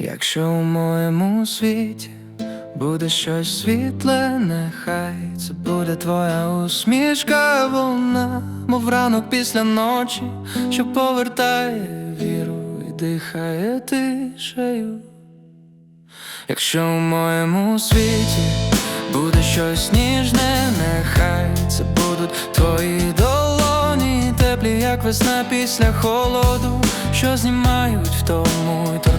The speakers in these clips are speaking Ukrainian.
Якщо у моєму світі буде щось світле, нехай це буде твоя усмішка, вона, мов ранок після ночі, що повертає віру і дихає тишею. Якщо у моєму світі буде щось ніжне, нехай це будуть твої долоні, теплі, як весна після холоду, що знімають втому і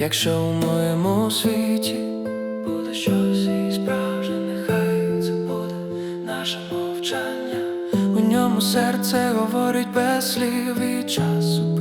Якщо у моєму світі буде щось і справжнє, нехай це буде наше мовчання. У ньому серце говорить без слів і час зупиняє